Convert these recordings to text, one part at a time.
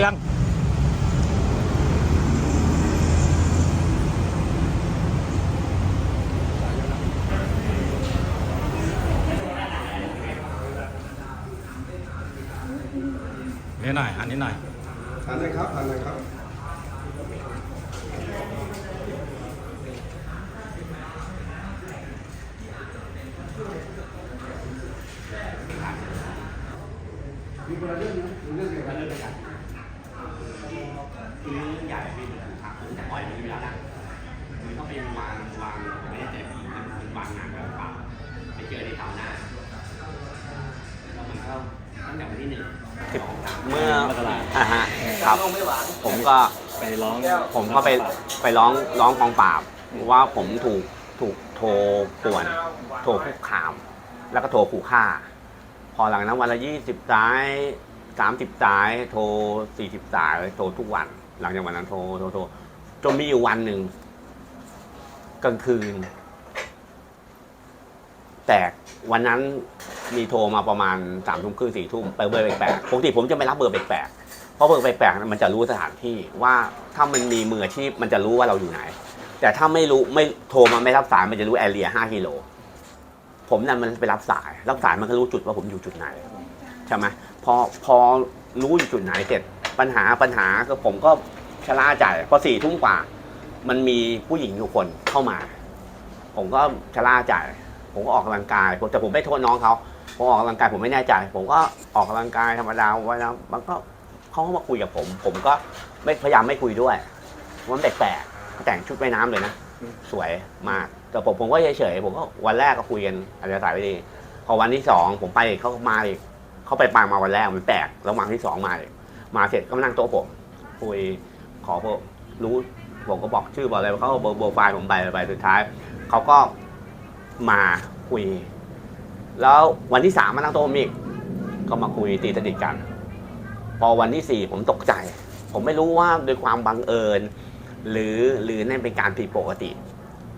จียงนิดหน่อย อันนิดหน่อยอันไหนครับอันไหนครับ ครับ ผมก็ไปร้องผมก็ไปไปร้องร้องกองปราบว่าผมถูกถูกโทรป่วน โทรคุกคาม แล้วก็โทรขู่ฆ่า พอหลังนั้นวันละยี่สิบสายสามสิบสาย โทรสี่สิบสายโทรทุกวัน หลังจากวันนั้นโทรโทรโทรจนมีอยู่วันหนึ่งกลางคืน แต่วันนั้นมีโทรมาประมาณสามทุ่มครึ่งสี่ทุ่มไปเบอร์แปลกๆปกติผมจะไม่รับเบอร์แปลกๆเพ ราะเบอร์แปลกมันจะรู้สถานที่ว่าถ้ามันมีมืออาชีพมันจะรู้ว่าเราอยู่ไหน แต่ถ้าไม่รู้ไม่โทรมาไม่รับสายมันจะรู้แอเรียห้ากิโลผมนั่นมันไปรับสายรับสายมันก็รู้จุดว่าผมอยู่จุดไหนใช่ไหมพอพอรู้อยู่จุดไหนเสร็จปัญหาปัญหาก็ผมก็ชะล่าใจพอสี่ทุ่มกว่า มันมีผู้หญิงอยู่คนเข้ามา ผมก็ชะล่าใจผมก็ออกกำลังกายแต่ผมไม่โทษน้องเขาผมออกกำลังกายผมไม่แน่ใจ ผมก็ออกกำลังกายธรรมดาวันนั้นมันก็ เขาก็มาคุยกับผม ผมก็ไม่พยายามไม่คุยด้วยมันแปลกๆแต่งชุดว่ายน้ำเลยนะ สวยมาก แต่ผมผมก็เฉยๆผมก็วันแรกก็คุยกันอาจจะสายไม่ดี พอวันที่สองผมไปเขามาอีกเขาไปปางมาวันแรกมันแปลกแล้ววันที่สองมาอีกมาเสร็จก็มานั่งโต๊ะผม คุยขอผมรู้ผมก็บอกชื่อบอกอะไรเขาเบอร์เบอร์ไฟล์ผมไปไปสุดท้ายเขาก็มาคุย แล้ววันที่สามมานั่งโต๊ะผมอีกก็มาคุยตีสนิทกัน พอวันที่สี่ผมตกใจ ผมไม่รู้ว่าโดยความบังเอิญ หรือหรือนั่นเป็นการผิดปกติ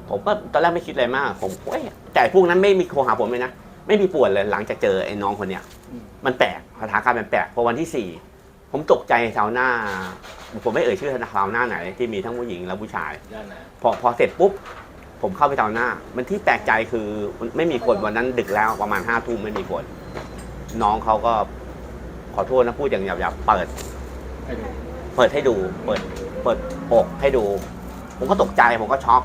ผมก็ตอนแรกไม่คิดอะไรมาก ผมเอ้ยแต่พวกนั้นไม่มีโทรหาผมเลยนะไม่มีปวดเลยหลังจากเจอไอ้น้องคนเนี้ยมันแปลกสถานการณ์มันแปลกพอวันที่สี่ผมตกใจชาวหน้า ผมไม่เอ่ยชื่อชาวหน้าไหน ที่มีทั้งผู้หญิงและผู้ชาย พอพอเสร็จปุ๊บผมเข้าไปชาวหน้า มันที่แปลกใจคือไม่มีคนวันนั้นดึกแล้วประมาณห้าทุ่มไม่มีคน น้องเขาก็ ขอโทษนะพูดอย่างหยาบๆเปิด เปิดให้ดู เปิด เปิดอกให้ดู ผมก็ตกใจผมก็ช็อก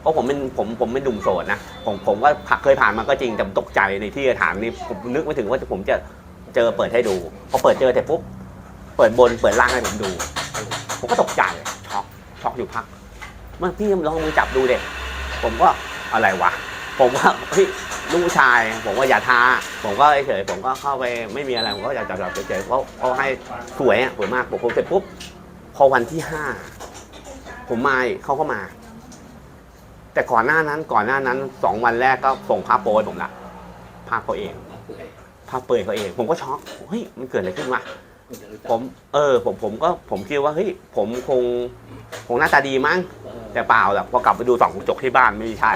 เพราะผมเป็นผมผมเป็นหนุ่มโสดนะผมผมก็ผ่าเคยผ่านมาก็จริงแต่ผมตกใจในที่สถานนี้ผมนึกไม่ถึงว่าผมจะเจอเปิดให้ดูพอเปิดเจอแต่ปุ๊บเปิดบนเปิดล่างให้ผมดู ผมก็ตกใจช็อกช็อกอยู่พักเมื่อพี่ลองมือจับดูเด็กผมก็อะไรวะ ผมว่าเฮ้ยลูกผู้ชาย ผมว่าอย่าท้า ผมก็เฉยๆผมก็เข้าไปไม่มีอะไร ผมก็อยากจับเฉยๆเพราะเขาให้สวยอะสวยมากผมเสร็จปุ๊บพอวันที่ห้าผมมาอีกเขาก็มา แต่ก่อนหน้านั้นก่อนหน้านั้นสองวันแรกก็ส่งภาพโปรให้ผมละภาพเขาเองภาพเปลือยเขาเอง ผมก็ช็อกเฮ้ยมันเกิดอะไรขึ้นวะ ผมเออผมผมก็ผมคิดว่าเฮ้ยผมคงคงหน้าตาดีมั้งแต่เปล่าหรอกพอกลับไปดูสองกระจกที่บ้านไม่ใช่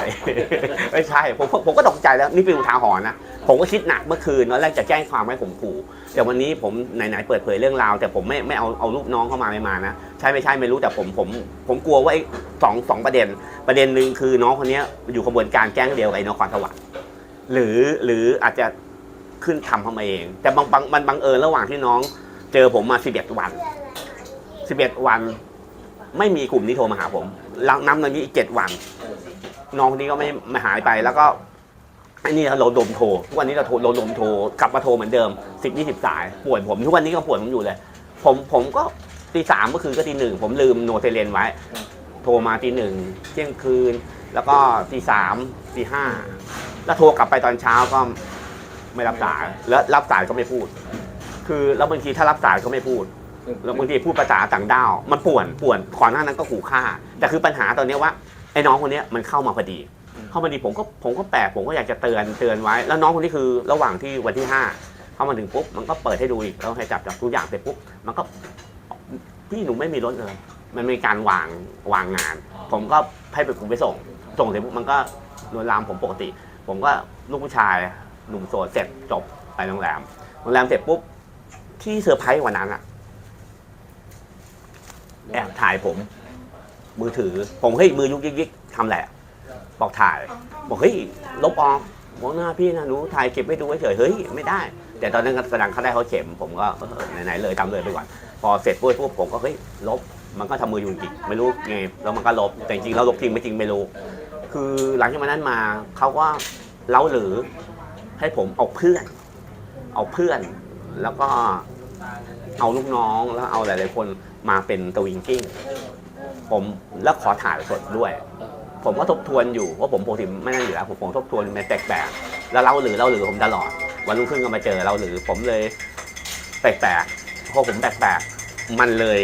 ไม่ใช่ผมผมผมก็ตกใจแล้วนี่เป็นอุทาหรณ์นะผมก็คิดหนักเมื่อคืนตอนแรกจะแจ้งความให้ผมขู่แต่วันนี้ผมไหนๆเปิดเผยเรื่องราว แต่ผมไม่ไม่เอาเอารูปน้องเข้ามาไม่มานะใช่ไม่ใช่ไม่รู้แต่ผมผม ผมกลัวว่าไอ้สองสองประเด็น ประเด็นหนึ่งคือน้องคนเนี้ยอยู่ขบวนการแกล้งเดียวกับไอ้นครสวรรค์หรือหรืออาจจะขึ้นทำเข้ามาเอง แต่บางบางมันบังเอิญระหว่างที่น้อง เจอผมมาสิบเอ็ดวันสิบเอ็ดวัน ไม่มีกลุ่มนี้โทรมาหาผมแล้วนับในนี้อีกเจ็ดวัน น้องคนนี้ก็ไม่ไม่หายไปแล้วก็ไอ้นี่เราดมโทรทุกวันนี้เราโทรเราดมโทรกลับมาโทรเหมือนเดิมสิบยี่สิบสายป่วยผมทุกวันนี้ก็ป่วยผมอยู่เลย ผมผมก็ตีสามเมื่อคืนก็ตีหนึ่งผมลืมโนเทเลนไว้ โทรมาตีหนึ่งเที่ยงคืน แล้วก็ตีสามตีห้าแล้วโทรกลับไปตอนเช้าก็ไม่รับสายแล้วรับสายก็ไม่พูด คือแล้วบางทีถ้ารับสายก็ไม่พูดแล้วบางทีพูดภาษาต่างด้าวมันป่วนป่วนก่อนหน้านั้นก็ขู่ฆ่า แต่คือปัญหาตอนเนี้ยว่าไอ้น้องคนเนี้ยมันเข้ามาพอดี เข้ามาดีผมก็ผมก็แปลกผมก็อยากจะเตือนเตือนไว้ แล้วน้องคนนี้คือระหว่างที่วันที่ห้าเข้ามาถึงปุ๊บมันก็เปิดให้ดูอีกแล้วให้จับจับทุกอย่างเสร็จปุ๊บมันก็พี่หนูไม่มีรถเลย มันมีการวางวางงาน ผมก็ให้ไปผมไปส่ง ส่งเสร็จปุ๊บมันก็ลวนลามผมปกติ ผมก็ลูกผู้ชายหนุ่มโสดเสร็จจบไปโรงแรมโรงแรมเสร็จปุ๊บ ที่เซอร์ไพรส์กวันนั้นอะแอบถ่ายผม มือถือ ผมเฮ้ยมือยุกยิกยิกทำแหละไรบอกถ่าย บอกเฮ้ยลบออกบอกหน้าพี่นะหนูถ่ายเก็บไว้ดูเฉยๆเฮ้ยไม่ได้ แต่ตอนนั้นแสดงเขาได้เขาเข็ม ผมก็เออไหนๆเลยทำเลยไปก่อน พอเสร็จปุ๊บปุ๊บผมก็เฮ้ยลบ มันก็ทำมืออยู่จริงไม่รู้ไงแล้วมันก็ลบแต่จริงๆแล้วลบจริงไม่จริงไม่รู้ คือหลังจากนั้นมาเขาก็เล้าหรือให้ผมเอาเพื่อน เอาเพื่อน แล้วก็ เอาลูกน้องแล้วเอาหลายๆคนมาเป็นตวิงกิ้งผมแล้วขอถ่ายสดด้วย ผมก็ทบทวนอยู่ว่าผมปกติไม่นั่นอยู่แล้วผมผมทบทวนมันแปลกๆแล้วเล่าหรือเล่าหรือผมตลอด วันรุ่งขึ้นก็มาเจอเล่าหรือผมเลยแปลกๆพอผมแปลกๆมันเลย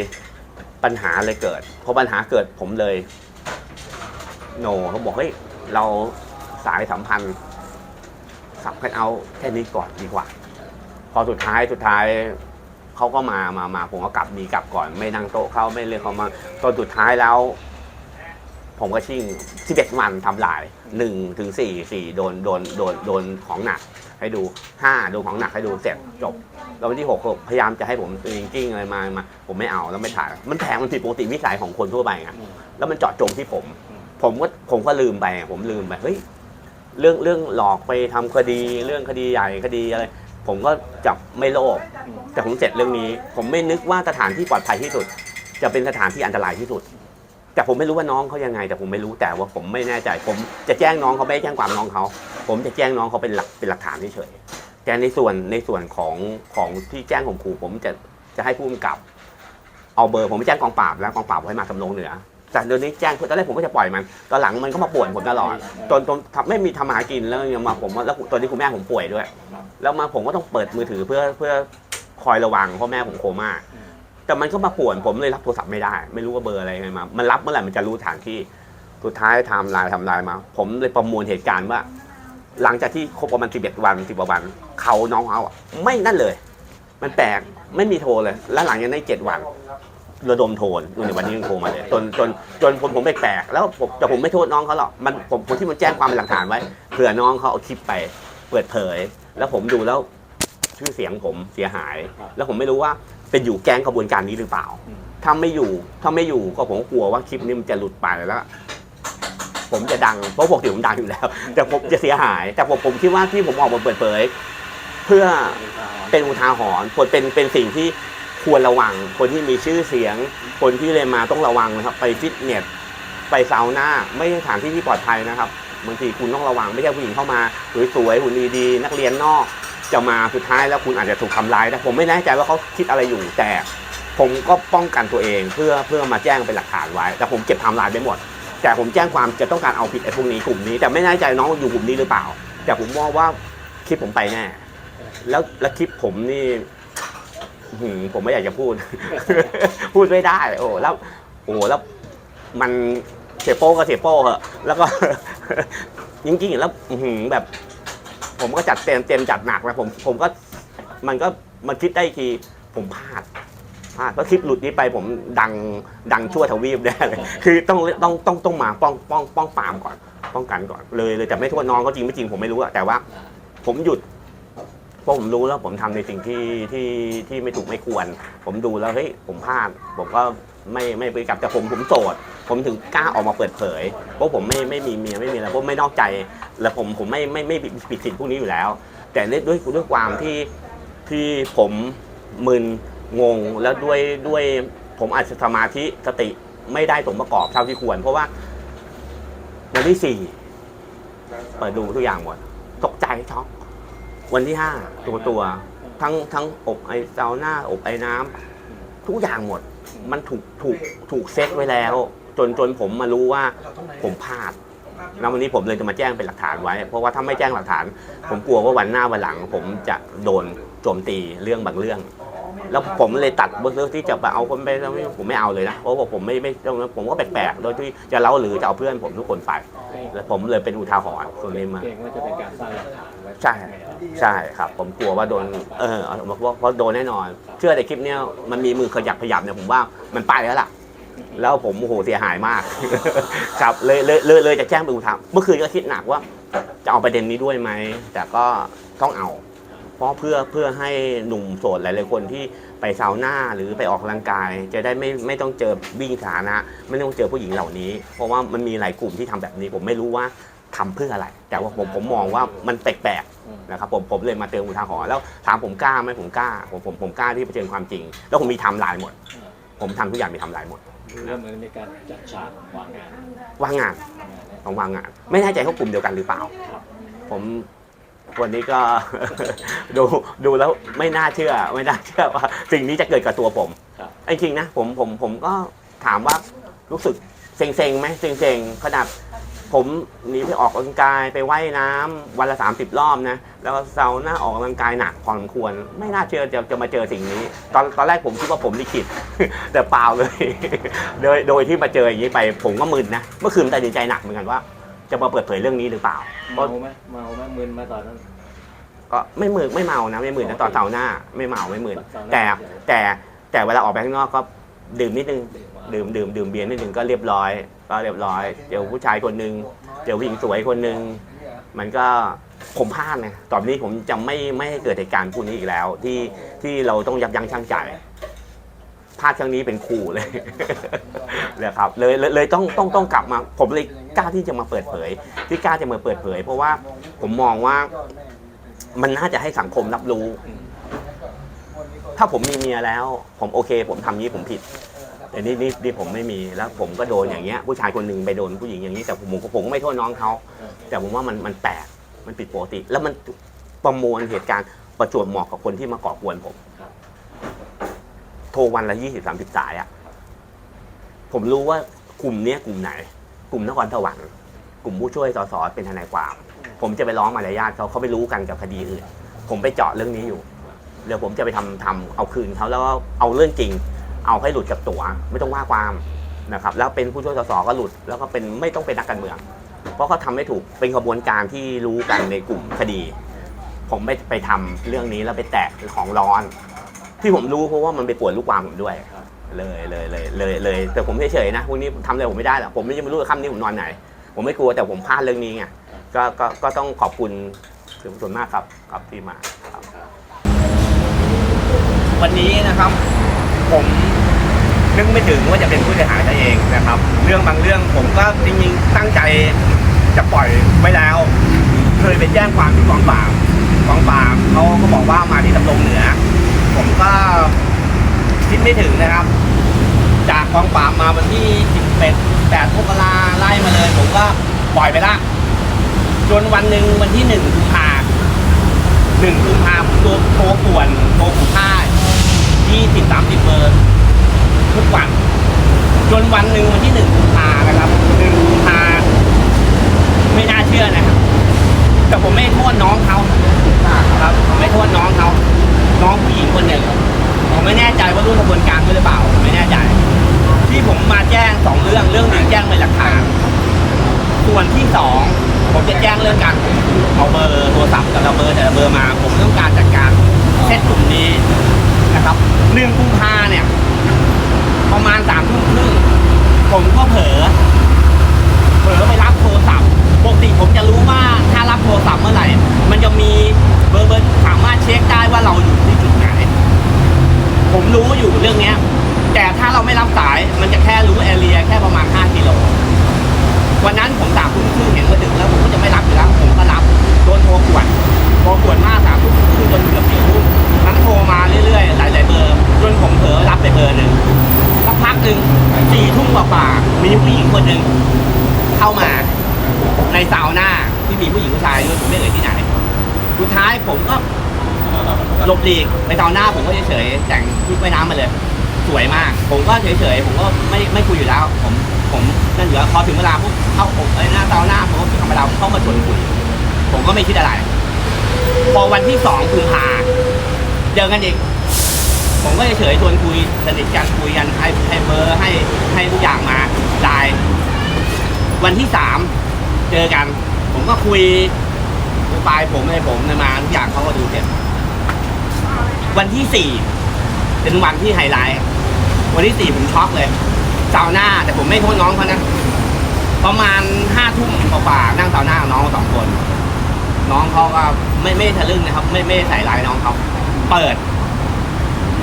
ปัญหาเลยเกิดพอปัญหาเกิดผมเลย โนเขาบอกเฮ้ยเราสายสัมพันธ์สับกันเอาแค่นี้ก่อนดีกว่า พอสุดท้ายสุดท้าย เขาก็มามามาผมก็กลับดีกลับก่อนไม่นั่งโต๊ะเขาไม่เรียกเขามาตอนสุดท้ายแล้ว ผมก็ชิ่ง11วันทำลาย1ถึง4 4โดนโดนโดนโดนของหนักให้ดู5โดนของหนักให้ดูเสร็จจบแล้ววันที่6ก็พยายามจะให้ผมจริงๆอะไรมามา ผมไม่เอาแล้วไม่ถ่ายมันแพงมันผิดปกติวิสัยของคนทั่วไปไงแล้วมันเจาะจงที่ผม ผมก็ผมก็ลืมไปผมลืมไปเฮ้ยเรื่องเรื่องหลอกไปทำคดีเรื่องคดีใหญ่คดีอะไร ผมก็จับไม่โลภแต่ผมเสร็จเรื่องนี้ ผมไม่นึกว่าสถานที่ปลอดภัยที่สุด จะเป็นสถานที่อันตรายที่สุด แต่ผมไม่รู้ว่าน้องเขายังไง แต่ผมไม่รู้แต่ว่าผมไม่แน่ใจ ผมจะแจ้งน้องเขาไม่แจ้งความน้องเขา ผมจะแจ้งน้องเขาเป็นหลักเป็นหลักฐานเฉยแต่ในส่วนในส่วนของของที่แจ้งข่มขู่ผมจะจะให้ผู้กำกับ เอาเบอร์ผมไปแจ้งกองปราบแล้วกองปราบให้มาสำนงเหนือ แต่เดี๋ยวนี้แจ้งตอนแรกผมก็จะปล่อยมัน ตอนหลังมันก็มาป่วนผมตลอดจนจนทำไม่มีทำมาหากินแล้วยังมาผมแล้วตอนนี้คุณแม่ผมป่วยด้วย แล้วมาผมก็ต้องเปิดมือถือเพื่อเพื่อคอยระวังเพราะแม่ผมโคม่าแต่มันก็มาป่วนผมเลยรับโทรศัพท์ไม่ได้ ไม่รู้ว่าเบอร์อะไรไงมา มันรับเมื่อไหร่มันจะรู้สถานที่สุดท้ายทม์ไลน์ทำลายมา ผมเลยประมวลเหตุการณ์ว่า หลังจากที่ครบประมาณ11วัน10กว่าวัน เขาน้องเขาอะไม่นั่นเลย มันแปลกไม่มีโทรเลย แล้วหลังจากนั้นเจ็ดวัน ระดมโทรอยู่ในวันนี้ยังโทรมาเลยจนจนจนผมผมแปลกแล้วผมแต่ผมไม่โทษน้องเขาหรอกมันผมผมที่มันแจ้งความเป็นหลักฐานไว้เผื่อน้องเขาเอาคลิปไปเปิดเผย แล้วผมดูแล้วชื่อเสียงผมเสียหาย แล้วผมไม่รู้ว่าเป็นอยู่แก๊งขบวนการนี้หรือเปล่า ถ้าไม่อยู่ถ้าไม่อยู่ก็ผมก็กลัวว่าคลิปนี้มันจะหลุดไปแล้วผมจะดังเพราะปกติผมดังอยู่แล้ว แต่ผมจะเสียหาย แต่ผมผมคิดว่าที่ผมออกมาเปิดเผย เพื่อเป็นอุทาหรณ์ควรเป็นเป็นสิ่งที่ ควรระวัง คนที่มีชื่อเสียง คนที่เรียมาต้องระวังนะครับ ไปฟิตเนสไปซาวน่าไม่ใช่สถานที่ที่ปลอดภัยนะครับบางทีคุณต้องระวังไม่ใช่ผู้หญิงเข้ามาสวยๆหุ่นดีๆนักเรียนนอกจะมาสุดท้ายแล้วคุณอาจจะถูกทำร้ายนะผมไม่แน่ใจว่าเขาคิดอะไรอยู่ แต่ผมก็ป้องกันตัวเองเพื่อเพื่อมาแจ้งเป็นหลักฐานไว้ แต่ผมเก็บไทม์ไลน์ไปหมด แต่ผมแจ้งความจะต้องการเอาผิดไอ้พวกนี้กลุ่มนี้ แต่ไม่แน่ใจน้องอยู่กลุ่มนี้หรือเปล่า แต่ผมมองว่าคลิปผมไปแน่แล้วแล้วคลิปผมนี่ หือผมไม่อยากจะพูด พูดไม่ได้ โอ้แล้วโอ้แล้วมันเสียโป้ก็เสียโป้เหอะแล้วก็ จริงๆแล้วอื้อหือแบบ ผมก็จัดเต็มเต็มจัดหนักแล้วผมผมก็มันก็มันคิดได้อีกทีผมพลาดพลาดเพราะคลิปหลุดนี้ไปผมดังดังชั่วทวีปได้เลย คือต้องต้องต้องต้องมาป้องป้องป้องปรามก่อน ป้องกันก่อนเลยเลยแต่ไม่โทษน้องเขาจริงไม่จริงผมไม่รู้อะแต่ว่า ผมหยุดเพราะผมรู้แล้วผมทำในสิ่งที่ที่ที่ไม่ถูกไม่ควร ผมดูแล้วเฮ้ยผมพลาด ผมก็ไม่ไม่ไปกลับแต่ผมผมโสด ผมถึงกล้าออกมาเปิดเผยเพราะผมไม่ไม่มีเมียไม่มีอะไรเพราะไม่นอกใจ แล้วผมผมไม่ไม่ไม่ปิดสินพวกนี้อยู่แล้ว แต่ด้วยด้วยด้วยความที่ที่ผมมึนงงแล้วด้วยด้วยผมอาจจะสมาธิสติไม่ได้สมประกอบเท่าที่ควร เพราะว่าวันที่สี่เปิดดูทุกอย่างหมดตกใจช็อก วันที่ห้าตัวตัวทั้งทั้งอบไอซาวน่าอบไอน้ำทุกอย่างหมด มันถูกถูกถูกเซตไว้แล้ว จนจนผมมารู้ว่าผมพลาดแล้ววันนี้ผมเลยจะมาแจ้งเป็นหลักฐานไว้ เพราะว่าถ้าไม่แจ้งหลักฐาน ผมกลัวว่าวันหน้าวันหลัง ผมจะโดนโจมตีเรื่องบางเรื่อง แล้วผมเลยตัดเรื่องที่จะไปเอาคนไปแล้วผมไม่เอาเลยนะเพราะว่าผมไม่ไม่ตรงนั้นผมก็แปลกๆโดยที่จะเล่าหรือจะเอาเพื่อนผมทุกคนไปแล้วผมเลยเป็นอุทาหรณ์ตรงนี้มาเกรงว่าจะเป็นการสร้างหลักฐานไว้ใช่ใช่ครับ ผมกลัวว่าโดนเออเพราะเพราะโดนแน่นอน เชื่อในคลิปเนี้ยมันมีมือขยับขยับเนี่ยผมว่ามันไปแล้วล่ะแล้วผมโอ้โหเสียหายมากครับเลยเลยเลยเลยจะแจ้งเป็นอุทาหรณ์เมื่อคืนก็คิดหนักว่า จะเอาประเด็นนี้ด้วยไหมแต่ก็ต้องเอา เพราะเพื่อเพื่อให้หนุ่มโสดหลายๆคนที่ไปซาวน่าหรือไปออกกำลังกาย จะได้ไม่ไม่ต้องเจอวิ่งสาธารณะไม่ต้องเจอผู้หญิงเหล่านี้ เพราะว่ามันมีหลายกลุ่มที่ทำแบบนี้ ผมไม่รู้ว่าทำเพื่ออะไร แต่ว่าผมผมมองว่ามันแปลกๆนะครับผมผมเลยมาเตือนอุทาหรณ์แล้วถามผมกล้าไหมผมกล้าผมผมผมกล้าที่เผชิญความจริง แล้วผมมีไทำลายหมด ผมทำทุกอย่างมีไทำลายหมดเรื่องมันมีการจัดฉากวางงานว่างงานของวางงาน ไม่แน่ใจเขากลุ่มเดียวกันหรือเปล่า ผม วันนี้ก็ ดูดูแล้วไม่น่าเชื่อ ไม่น่าเชื่อว่า สิ่งนี้จะเกิดกับตัวผมครับไอ้จริงนะผมผมผมก็ถามว่ารู้สึกเซ็งๆไหมเซ็งๆขนาดผมหนีไปออกกำลังกายไปไว่ายน้ำวันละ 30 รอบนะ แล้วก็เซาหน้าออกกำลังกายหนักพอสมควร ไม่น่าเชื่อจะจะมาเจอสิ่งนี้ ตอนตอนแรกผมคิดว่าผมลิขิต แต่เปล่าเลย โดยโดยที่มาเจออย่างนี้ไป ผมก็มึนนะ เมื่อคืนตัดสินใจหนักเหมือนกันว่า จะมาเปิดเผยเรื่องนี้หรือเปล่าเมาไหมเมาไหมมึนมาตอนนั้น ก็ไม่มือไม่เมานะไม่มือนะตอนเสาร์หน้า ไม่เมาไม่มือเสาร์หน้า แต่เฉยแต่แต่เวลาออกไปข้างนอกก็ดื่มนิดนึง ดื่มมาดื่มดื่มดื่มเบียร์นิดนึงก็เรียบร้อย ก็เรียบร้อยเจอผู้ชายคนหนึ่งเจอผู้หญิงสวยคนหนึ่งมันก็ผมพลาดไงตอนนี้ผมจะไม่ไม่ให้เกิดเหตุการณ์พวกนี้อีกแล้ว ที่ที่เราต้องยับยั้งชั่งใจพลาดครั้งนี้เป็นครูเลยเลยครับเลยเลยเลยต้องต้องต้องกลับมา ผมเลย กล้าที่จะมาเปิดเผย ที่กล้าจะมาเปิดเผย เพราะว่าผมมองว่ามันน่าจะให้สังคมรับรู้ ถ้าผมมีเมียแล้ว ผมโอเค ผมทำนี้ผมผิดแต่นี่นี่นี่ผมไม่มีแล้วผมก็โดนอย่างเงี้ย ผู้ชายคนหนึ่งไปโดนผู้หญิงอย่างนี้แต่ผมผมผมก็ไม่โทษน้องเขาแต่ผมว่ามันมันแปลกมันผิดปกติ แล้วมันประมวลเหตุการณ์ประจวบเหมาะกับคนที่มาก่อกวนผมโทรวันละยี่สิบสามสิบสายอะผมรู้ว่ากลุ่มเนี้ยกลุ่มไหน กลุ่มนครสวรรค์กลุ่มผู้ช่วยสสเป็นทนายความ ผมจะไปร้องมารยาทเขาเขาไม่รู้กันกับคดีอื่น ผมไปเจาะเรื่องนี้อยู่เดี๋ยวผมจะไปทำทำเอาคืนเขาแล้วก็เอาเรื่องจริง เอาให้หลุดกับตัวไม่ต้องว่าความนะครับ แล้วเป็นผู้ช่วยสสก็หลุด แล้วก็เป็นไม่ต้องเป็นนักการเมือง เพราะเขาทำไม่ถูกเป็นขบวนการที่รู้กันในกลุ่มคดี ผมไม่ไปทำเรื่องนี้แล้วไปแตะของร้อน ที่ผมรู้เพราะว่ามันไปปวดลูกความผมด้วย เลยเลยเลยเลยเลยแต่ผมเฉยๆนะพวกนี้ทำอะไรผมไม่ได้หรอกผมไม่ยังไม่รู้ว่าค่ำนี้ผมนอนไหน ผมไม่กลัวแต่ผมพลาดเรื่องนี้ไงก็ก็ก็ต้องขอบคุณส่วนมากครับครับที่มาครับ วันนี้นะครับผมนึกไม่ถึงว่าจะเป็นผู้เสียหายได้เองนะครับ เรื่องบางเรื่องผมก็จริงๆตั้งใจจะปล่อยไว้แล้ว เคยไปแจ้งความที่กองปราบกองปราบเขาก็บอกว่ามาที่ตำรงเหนือ ผมก็ คิดไม่ถึงนะครับ จากกองปราบมาวันที่11 8มกราไล่มาเลย ผมก็ปล่อยไปละ จนวันหนึ่งวันที่หนึ่งกุมภาหนึ่งกุมภาผมโทรโทรป่วนโทรผูกผ้ายี่สิบสามสิบเบอร์ทุกวันจนวันหนึ่งวันที่หนึ่งกุมภานะครับหนึ่งกุมภาไม่น่าเชื่อนะครับแต่ผมไม่โทษน้องเขาครับผมไม่โทษน้องเขาน้องผู้หญิงคนหนึ่ง ผมไม่แน่ใจว่าร่วมกระบวนการด้วยหรือเปล่าผมไม่แน่ใจ ที่ผมมาแจ้งสองเรื่องเรื่องหนึ่งแจ้งเป็นหลักฐานส่วนที่สองผมจะแจ้งเรื่องการเอาเบอร์โทรศัพท์แต่ละเบอร์แต่ละเบอร์มา ผมต้องการจัดการเซตกลุ่มนี้นะครับหนึ่งกุมภาเนี่ย ประมาณสามทุ่มครึ่งผมก็เผลอเผลอไปรับโทรศัพท์ปกติผมจะรู้ว่าถ้ารับโทรศัพท์เมื่อไหร่ มันจะมีเบอร์เบอร์สามารถเช็คได้ว่าเราอยู่ที่จุดไหน ผม รู้อยู่เรื่องเนี้ย แต่ถ้าเราไม่รับสายมันจะแค่รู้แอเรียแค่ประมาณ 5 กิโล วันนั้นผมสามทุ่มครึ่งเห็นมาถึงแล้วผมก็จะไม่รับอยู่แล้วผมก็รับโดนโทรกวนโทรกวนมากสามทุ่มครึ่งจนเกือบสี่ทุ่มทั้งโทรมาเรื่อยๆ หลายๆเบอร์จนผมเผลอรับไปเบอร์หนึ่งสักพักหนึ่งสี่ทุ่มกว่าๆมีผู้หญิงคนหนึ่งเข้ามาในซาวน่าที่มีผู้หญิงผู้ชายด้วยผมไม่เอ่ยที่ไหนสุดท้ายผมก็ หลบหลีกไปซาวน่าผมก็เฉยๆแต่งชุดว่ายน้ำมาเลย สวยมาก ผมก็เฉยๆผมก็ไม่ไม่คุยอยู่แล้ว ผมผมนั่นอยู่แล้วพอถึงเวลาปุ๊บเข้าผมไอ้หน้าเตาหน้าผมก็ธรรมดาเข้ามาชวนคุยผมก็ไม่คิดอะไร พอวันที่สองกุมภาเจอกันอีกผมก็เฉยๆชวนคุยสนิทกันคุยกันให้ให้เบอร์ให้ให้ทุกอย่างมาได้วันที่สามเจอกัน ผมก็คุยปลายผมให้ผมมาทุกอย่างเขาก็ดูเสร็จ วันที่สี่เป็นวันที่ไฮไลท์วันที่สี่ผมช็อกเลยเสาหน้า แต่ผมไม่โทษน้องเขานะประมาณห้าทุ่มกว่านั่งเสาหน้าน้องสองคน น้องเขาก็ไม่ไม่ทะลึ่งนะครับ ไม่ไม่ใส่ร้ายน้องเขาเปิด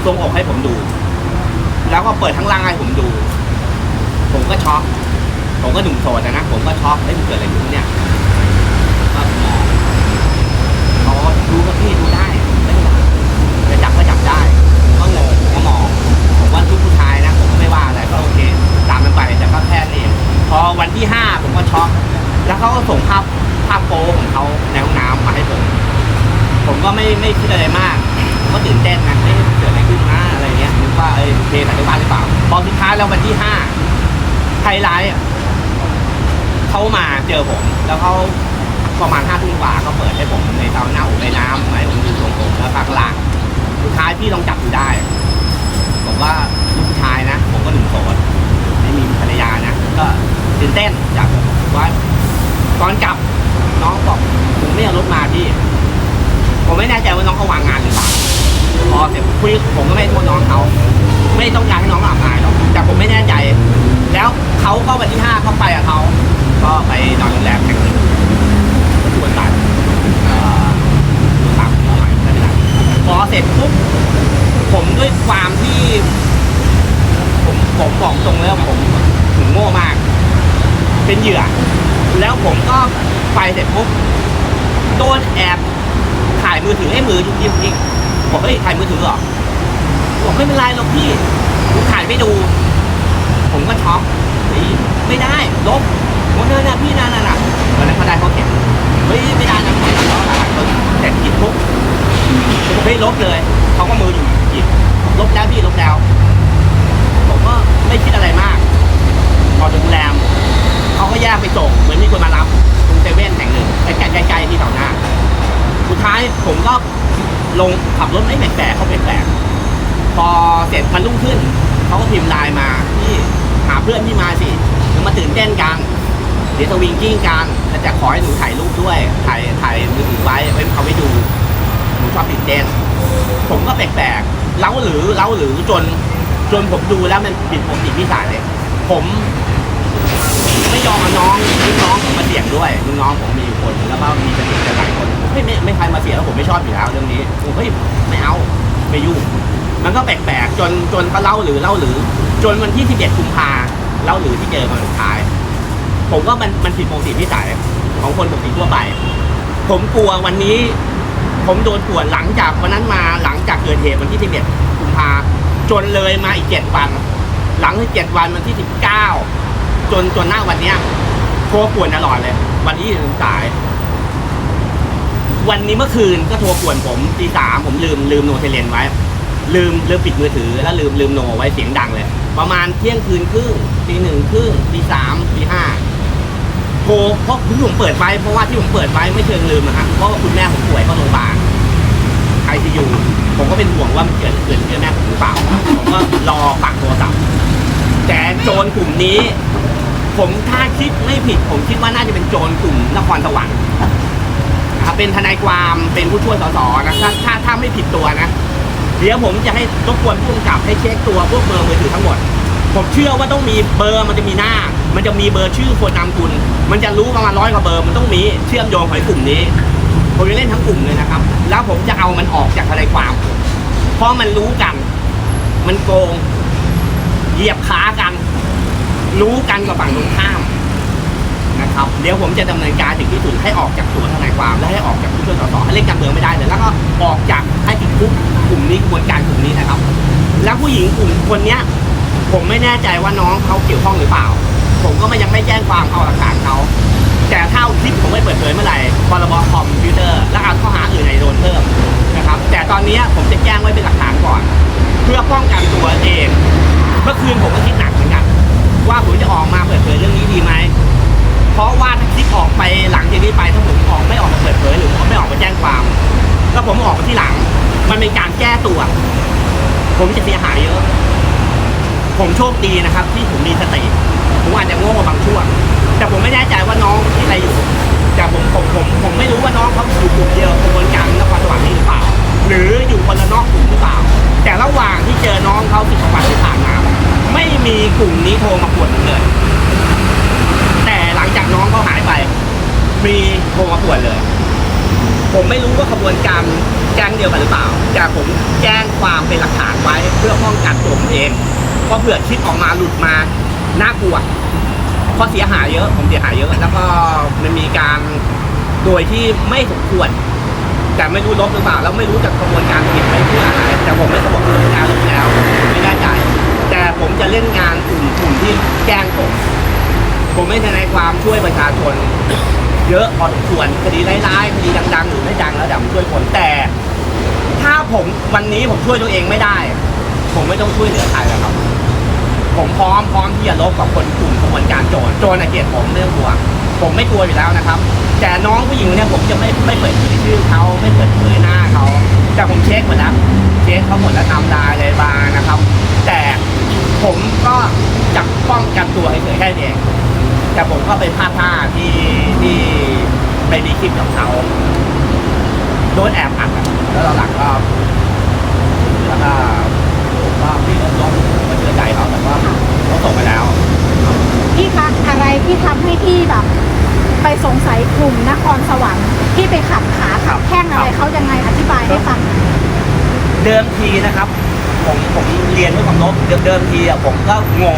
ทรงอกให้ผมดู แล้วก็เปิดทั้งล่างให้ผมดู ผมก็ช็อกผมก็หนุ่มโสดนะผมก็ช็อกเฮ้ยมันเกิดอะไรขึ้นเนี่ยก็มองเขาดูครับพี่ดูได้ ไม่คิดอะไรมากผมก็ตื่นเต้นนะเอ๊ะเกิดอะไรขึ้นนะอะไรเงี้ยนึกว่าเออโอเคสันติบาลหรือเปล่าพอสุดท้ายแล้ววันที่ห้าไฮไลท์อะเขามาเจอผม แล้วเขาประมาณห้าทุ่มกว่าเขาเปิดให้ผมในเตาหน้าอบในน้ำให้ผมดูตรงผมแล้วพักหลังสุดท้ายพี่ลองจับดูได้ผมว่าลูกชายนะ ผมก็หนุ่มโสดไม่มีภรรยานะ ก็ตื่นเต้นอยากว่าตอนกลับน้องบอกผมไม่เอารถมาพี่ ผมไม่แน่ใจว่าน้องเขาวางงานหรือเปล่าพอเสร็จคุยผมก็ไม่โทษน้องเขาไม่ต้องการให้น้องอับอายหรอกแต่ผมไม่แน่ใจ แล้วเขาก็วันที่ห้าเข้าไปกับเขาก็ไปนอนโรงแรมแห่งหนึ่งก็ชวนไปเอ่อชวนตามผมหน่อยไม่เป็นไรพอเสร็จปุ๊บผมด้วยความที่ ผมผมบอกตรงเลยว่าผมถึงโง่มาก เป็นเหยื่อ แล้วผมก็ไปเสร็จปุ๊บโดนแอบถ่ายมือถือให้มือยุกยิกยิกบอกเฮ้ยถ่ายมือถือเหรอบอกไม่เป็นไรหรอกพี่ผมถ่ายไม่ดู ผมก็ช็อกเฮ้ยไม่ได้ลบวันนั้นนะพี่นั่นน่ะวันนั้นเขาได้เขาเก็บเฮ้ยไม่ได้นะไม่ได้แล้วเสร็จกินปุ๊บผมเฮ้ยลบเลยเขาก็มืออยู่หยิบลบแล้วพี่ลบแล้ว ผมก็ไม่คิดอะไรมาก พอถึงโรงแรมเขาก็แยกไปส่งเหมือนมีคนมารับตรงเซเว่นแห่งหนึ่งใกล้ๆใกล้ๆที่แถวหน้า สุด ท้ายผมก็ลงขับรถไม่แปลกๆเขาแปลกๆพอเสร็จมันรุ่งขึ้นเขาก็พิมพ์ไลน์มาที่หาเพื่อนที่มาสิถึงมาตื่นเต้นกันเดี๋ยวจะวิงกิ้งกันแต่จะขอให้หนูถ่ายรูปด้วยถ่ายถ่ายมือถือไว้ไว้เอาไว้ดูหนูชอบตื่นเต้นผมก็แปลกๆเล้าหรือเล้าหรือจนจนผมดูแล้วมันผิดปกติพิสัยเลย ผมไม่ยอมอน้องน้องผมมาเสี่ยงด้วยน้องผมมีอยู่คนแล้วก็มีสนิทกันหลายคน ไม่ไม่ไม่ใครมาเสียแล้วผมไม่ชอบอยู่แล้วเรื่องนี้ผมเฮ้ยไม่เอาไม่ยุ่งมันก็แปลกๆจนจนเขาเล่าหรือเล่าหรือ จนวันที่ 11กุมภาเล่าหรือที่เจอกันสุดท้าย ผมว่ามันมันผิดปกติพิสัยของคนปกติทั่วไป ผมกลัววันนี้ ผมโดนปวดหลังจากวันนั้นมาหลังจากเกิดเหตุวันที่ 11กุมภาจนเลยมาอีก7วัน หลังจาก7วันวันที่19จนจนหน้าวันเนี้ยโทรปวนตลอดเลย วันที่ถึงสาย วันนี้เมื่อคืนก็โทรป่วนผมตีสามผมลืมลืมโนเทเลนไว้ ลืมลืมปิดมือถือแล้วลืมลืมโนไว้เสียงดังเลย ประมาณเที่ยงคืนครึ่งตีหนึ่งครึ่งตีสามตีห้าโทรเพราะที่ผมเปิดไว้เพราะว่าที่ผมเปิดไว้ไม่เชิงลืมนะฮะเพราะว่าคุณแม่ผมป่วยเข้าโรงพยาบาลไอซียูผมก็เป็นห่วงว่ามันเกิดเกิดขึ้นแม่ผมหรือเปล่าผมก็รอปักโทรศัพท์แต่โจรกลุ่มนี้ ผมถ้าคิดไม่ผิด ผมคิดว่าน่าจะเป็นโจรกลุ่มนครสวรรค์ นะเป็นทนายความเป็นผู้ช่วยสสนะถ้าถ้าถ้าไม่ผิดตัวนะเดี๋ยวผมจะให้รบกวนผู้กำกับให้เช็คตัวพวกเบอร์มือถือทั้งหมด ผมเชื่อว่าต้องมีเบอร์มันจะมีหน้า มันจะมีเบอร์ชื่อคนนามคุณ มันจะรู้ประมาณร้อยกว่าเบอร์มันต้องมีเชื่อมโยงของกลุ่มนี้ ผมจะเล่นทั้งกลุ่มเลยนะครับ แล้วผมจะเอามันออกจากทนายความ เพราะมันรู้กัน มันโกง เหยียบขากัน รู้กันกับฝั่งตรงข้าม นะครับเดี๋ยวผมจะดำเนินการถึงที่สุดให้ออกจากตัวทนายความและให้ออกจากผู้ช่วยสสให้เล่นการเมืองไม่ได้เลยแล้วก็ออกจากให้ติดคุกกลุ่มนี้กระบวนการกลุ่มนี้นะครับ แล้วผู้หญิงกลุ่มคนเนี้ยผมไม่แน่ใจว่าน้องเขาเกี่ยวข้องหรือเปล่า ผมก็ไม่ยังไม่แจ้งความเอาหลักฐานเขาแต่ถ้าคลิปผมไม่เปิดเผยเมื่อไหร่พรบคอมพิวเตอร์และเอาข้อหาอื่นในโดนเพิ่มนะครับ แต่ตอนนี้ผมจะแจ้งไว้เป็นหลักฐานก่อน เพื่อป้องกันตัวเอง เมื่อคืนผมก็คิดหนักเหมือนกันว่าผมจะออกมาเปิดเผยเรื่องนี้ดี ผมจะเสียหายเยอะ ผมโชคดีนะครับ ที่ผมมีสติผมอาจจะโง่บางช่วง แต่ผมไม่แน่ใจว่าน้องที่อะไรอยู่แต่ผมผมผมผมไม่รู้ว่าน้องเขาอยู่กลุ่มเดียวกับกระบวนการนครสวรรค์นี้หรือเปล่า หรืออยู่คนละนอกกลุ่มหรือเปล่า แต่ระหว่างที่เจอน้องเขาสิบกว่าวันที่ผ่านมาไม่มีกลุ่มนี้โทรมาปวดเลย แต่หลังจากน้องเขาหายไป มีโทรมาปวดเลย ผมไม่รู้ว่าขบวนการแจ้งเดียวกันหรือเปล่า แต่ผมแจ้งความเป็นหลักฐานไว้เพื่อป้องกันตัวผมเองเพราะเผื่อคลิปออกมาหลุดมาน่ากลัวเพราะเสียหายเยอะผมเสียหายเยอะ แล้วก็มันมีการโดยที่ไม่สมควร แต่ไม่รู้ลบหรือเปล่าแล้วไม่รู้จะกระบวนการผิดไปเพื่ออะไรแต่ผมไม่สมบูรณ์การลบแล้วไม่แน่ใจแต่ผมจะเล่นงานกลุ่มกลุ่มที่แจ้งผมผมไม่ทนายความช่วยประชาชน เยอะพอสมควรคดีร้ายๆคดีดังๆ หรือไม่ดังแล้วดี๋ยวผมช่วยคนแต่ ถ้าผมวันนี้ผมช่วยตัวเองไม่ได้ ผมไม่ต้องช่วยเหลือใครแล้วครับ ผมพร้อมพร้อมที่จะลบกับคนกลุ่มขบวนการโจรโจรอะเกลียดผมไม่องกลัวผมไม่กลัวอยู่แล้วนะครับ แต่น้องผู้หญิงเนี่ยผมจะไม่ไม่เปิดเผยชื่อเขาไม่เปิดเผยหน้าเขาแต่ผมเช็คหมดแล้วเช็คเขาหมดแล้วทำลายอะไรบางนะครับ แต่ผมก็จะป้องกันตัวเฉยๆแค่นี้เอง แต่ผมก็ไปพลาดท่าที่ที่ไปมีคลิปกับเขาโดนแอบอัดอะแล้วเราหลังก็แล้วก็ผมก็พี่ก็ลบมาเชื่อใจเขาแต่ว่าเขาส่งไปแล้ว พี่คะอะไรที่ทำให้พี่แบบ ไปสงสัยกลุ่มนครสวรรค์ที่ไปขับขาขับแข้งอะไรเขายังไงอธิบายให้ฟังเดิมทีนะครับ ผมผมเรียนด้วยความลบเดิมเดิมทีอะผมก็งง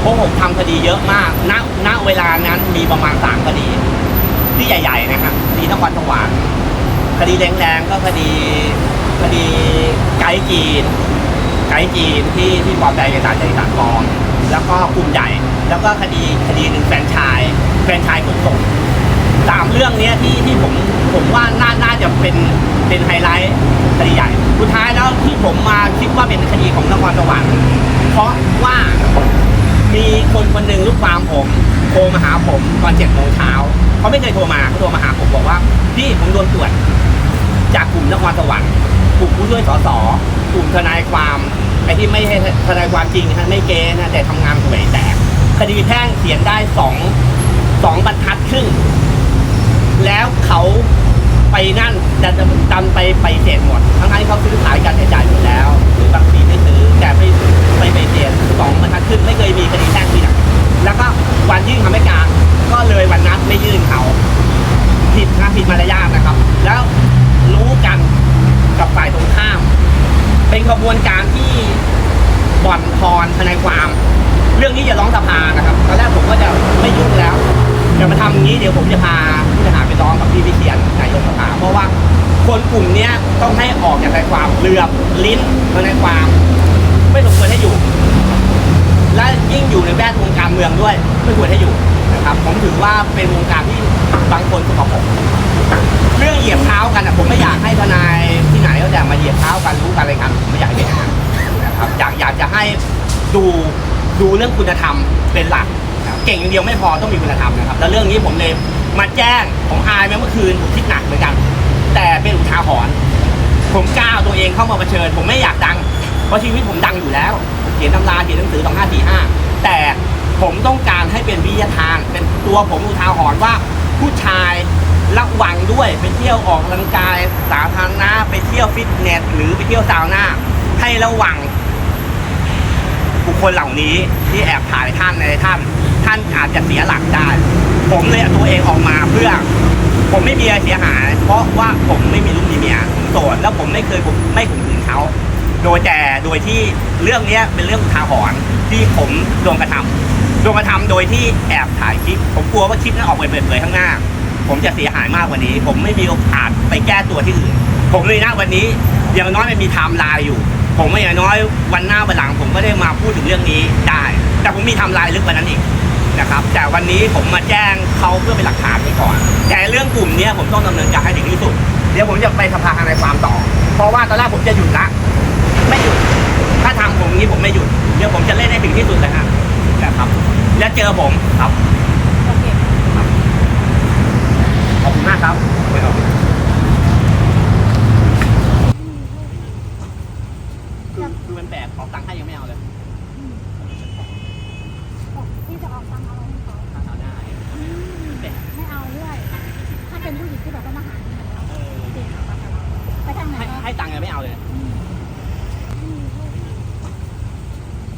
เพราะผมทำคดีเยอะมาก ณ ณ เวลานั้นมีประมาณสามคดี ที่ใหญ่ ๆ นะครับคดีนครสวรรค์คดีแรงๆก็คดีคดีไกด์จีน ไกด์จีนที่ที่ปลอมแปลงเอกสารจากเอกสารปลอมแล้วก็กลุ่มใหญ่ แล้วก็คดีคดีหนึ่งแฟนชายแฟนชายขนส่งสามเรื่องเนี้ยที่ที่ผมผมว่าน่าน่าจะเป็นเป็นไฮไลท์คดีใหญ่ สุดท้ายแล้วที่ผมมาคิดว่าเป็นคดีของนครสวรรค์เพราะว่ามีคนคนหนึ่งลูกความผมโทรมาผมตอนเจ็ดโมงเช้าเขาไม่เคยโทรมาเขาโทรมาหาผมบอกว่าพี่ผมโดนตรวจ จากกลุ่มนครสวรรค์กลุ่มผู้ช่วยสสกลุ่มทนายความไอ้ที่ไม่ใช่ทนายความจริงนะไม่เกณฑ์นะแต่ทำงานหวยแตกคดีแพ่งเขียนได้สองสองบรรทัดครึ่ง แล้วเขาไปนั่นดันดันไปไปเสียหมด ทั้งที่เขาซื้อขายการใช้จ่ายอยู่แล้ว หรือบางทีไม่ซื้อแต่ไปไปไปเสียสองบรรทัดครึ่งไม่เคยมีคดีแพ่งที่ไหน แล้วก็วันยื่นคำให้การก็เลยวันนัดไม่ยื่นเขา ผิดนะผิดมารยาทนะครับ แล้วรู้กันกับฝ่ายตรงข้าม เป็นขบวนการที่บ่อนทอนทนายความ เรื่องนี้อย่าร้องสภานะครับตอนแรกผมก็จะไม่ยุ่งแล้วจะมาทำอย่างนี้เดี๋ยวผมจะพาผู้ต้องหาไปร้องกับพี่วิเชียนนายกสภาเพราะว่าคนกลุ่มนี้ต้องให้ออกจากทนายความเหลือบลิ้นทนายความ ไม่สมควรให้อยู่ และยิ่งอยู่ในแวดวงการเมืองด้วยไม่ควรให้อยู่นะครับผมถือว่าเป็นวงการที่บางคนสกปรกเรื่องเหยียบเท้ากันอะผมไม่อยากให้ทนายที่ไหนก็แต่มาเหยียบเท้ากันรู้กันอะไรกันผมไม่อยากให้เป็นอย่างนั้นนะครับอยากอยากจะให้ดูดูเรื่องคุณธรรมเป็นหลัก เก่งอย่างเดียวไม่พอต้องมีคุณธรรมนะครับแล้วเรื่องนี้ผมเลยมาแจ้งผมอายไหมเมื่อคืนผมคิดหนักเหมือนกัน แต่เป็นอุทาหรณ์ผมกล้าเอาตัวเองเข้ามาเผชิญ ผมไม่อยากดัง เพราะชีวิตผมดังอยู่แล้ว เขียนตำราเขียนหนังสือ 2545 แต่ผมต้องการให้เป็นวิทยาทาน เป็นตัวผมอุทาหรณ์ว่าผู้ชายระวังด้วยไปเที่ยวออกกำลังกายสาธารณะไปเที่ยวฟิตเนส หรือไปเที่ยวซาวน่าให้ระวังบุคคลเหล่านี้ที่แอบถ่ายท่านในท่าน ท่านอาจจะเสียหลักได้ ผมเลยตัวเองออกมาเพื่อ ผมไม่มีอะไรเสียหาย เพราะว่าผมไม่มีลูกมีเมียผมโสดแล้วผมไม่เคยผมไม่ข่มขืนเขา โดยแต่โดยที่เรื่องเนี้ยเป็นเรื่องทาหรณ์ที่ผมโดนกระทำโดนกระทำโดยที่แอบถ่ายคลิป ผมกลัวว่าคลิปนั้นออกไปเปิดเผยข้างหน้า ผมจะเสียหายมากกว่านี้ ผมไม่มีโอกาสไปแก้ตัวที่อื่น ผมเลยนะวันนี้อย่างน้อยมันมีไทม์ไลน์อยู่ ผมว่อย่างน้อยวันหน้าวันหลัง ผมก็ได้มาพูดถึงเรื่องนี้ได้ แต่ผมมีไทม์ไลน์ลึกกว่านั้นอีกนะครับ แต่วันนี้ผมมาแจ้งเขาเพื่อเป็นหลักฐานไว้ก่อน แต่เรื่องกลุ่มนี้ผมต้องดำเนินการให้ถึงที่สุด เดี๋ยวผมจะไปสภาทนายความต่อ เพราะว่าตอนแรกผมจะหยุดละ ไม่หยุด ถ้าทำ ผมงี้ผมไม่หยุดเดี๋ยวผมจะเล่นให้ถึงที่สุดเลยฮะนะครับ แล้วเจอผมครับโอเคขอบคุณมากครับคือคือมันแปลกของตังค์ให้ยังไม่เอาเลย พี่จะออกตังค์อะไรให้เขา ตังค์เอาได้แปลก ไม่เอาด้วย ถ้าเป็นผู้หญิงที่แบบว่ามาหาเงินเรา เออ จริงเอาตังค์กับเราไปทางไหน ให้ ก็ ให้ตังค์ยังไม่เอาเลย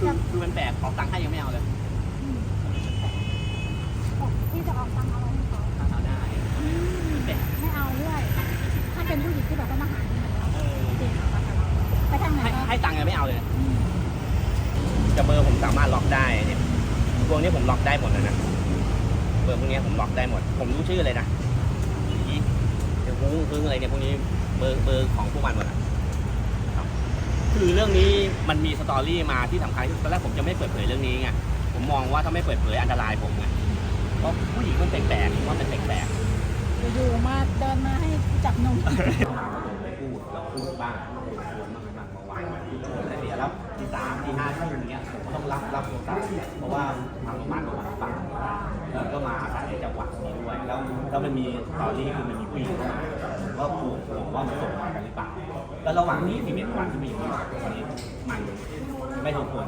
คือคือมันแปลกของตังค์ให้ยังไม่เอาเลย พี่จะออกตังค์อะไรให้เขา ตังค์เอาได้แปลก ไม่เอาด้วย ให้ เป็นผู้หญิงที่แบบว่ามาหาที่ไหนเราจริงค่ะไปทางไหน ให้ ก็ ให้ตังค์ยังไม่เอาเลย จะเบอร์ผมสามารถล็อกได้เนี่ยพวกนี้ผมล็อกได้หมดเลยนะ เบอร์พวกนี้ผมล็อกได้หมด ผมรู้ชื่อเลยนะอีเดี๋ยวพึ่งพึ่งอะไรเนี่ยพวกนี้เบอร์เบอร์ของพวกมันหมดอะครับคือเรื่องนี้มันมีสตอรี่มาที่สำคัญที่สุดตอนแรกผมจะไม่เปิดเผยเรื่องนี้ไง ผมมองว่าถ้าไม่เปิดเผยอันตรายผมไง เพราะผู้หญิงมันแปลกๆผมว่ามันแปลกๆอยู่ๆมาเดินมาให้จับนมถามว่าผมไม่พูดเราพูดบ้าง เพราะว่าทางโรงพยาบาลมาฟังแล้วก็มาอาศัยจังหวัดนี้ด้วย แล้วแล้วมันมีตอนนี้คือมันมีผู้หญิงเข้ามาผมก็ผูกผมว่ามันส่งมากันหรือเปล่าแล้วระหว่างนี้ที่เป็นวันที่มีผู้หญิงคนนี้มันไม่สมควร